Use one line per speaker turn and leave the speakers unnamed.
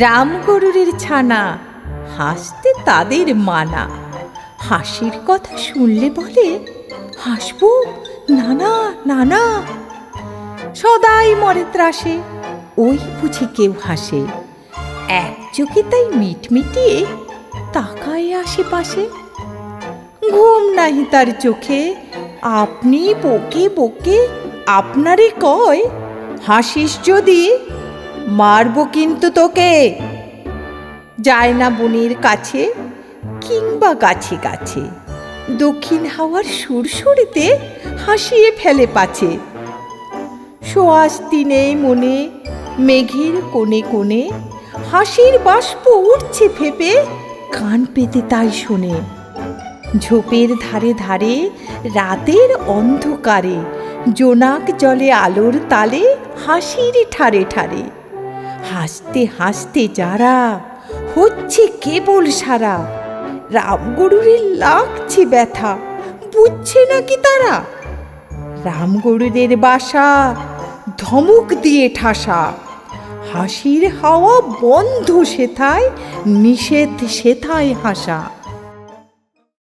রামগরুরের ছানা, হাসতে তাদের মানা। হাসির কথা শুনলে বলে, হাসবো? নানা নানা। সদাই মরে ত্রাসে, ওই বুঝি কেউ হাসে। এক চোখে তাই মিটমিটিয়ে তাকায় আশেপাশে। ঘুম নাহি তার চোখে, আপনি বকে বকে আপনারে কয় হাসিস যদি, মারবো কিন্তু তোকে। যায় না বনের কাছে, কিংবা গাছে গাছে। দক্ষিণ হাওয়ার সুরসুরিতে হাসিয়ে ফেলে পাছে। সোয়াস্তি নেই মনে, মেঘের কোণে কোণে হাসির বাষ্প উঠছে ফেপে, কান পেতে তাই শোনে। ঝোপের ধারে ধারে রাতের অন্ধকারে, জোনাক জলে আলোর তালে হাসির ঠারে ঠারে। হাসতে হাসতে যারা হচ্ছে কেবল সারা। রামগরুরের লাগছে ব্যথা, বুঝছে নাকি তারা? রামগরুরের বাসা ধমক দিয়ে ঠাসা। হাসির হাওয়া বন্ধ সেথায়, নিষেধ সেথায় হাসা।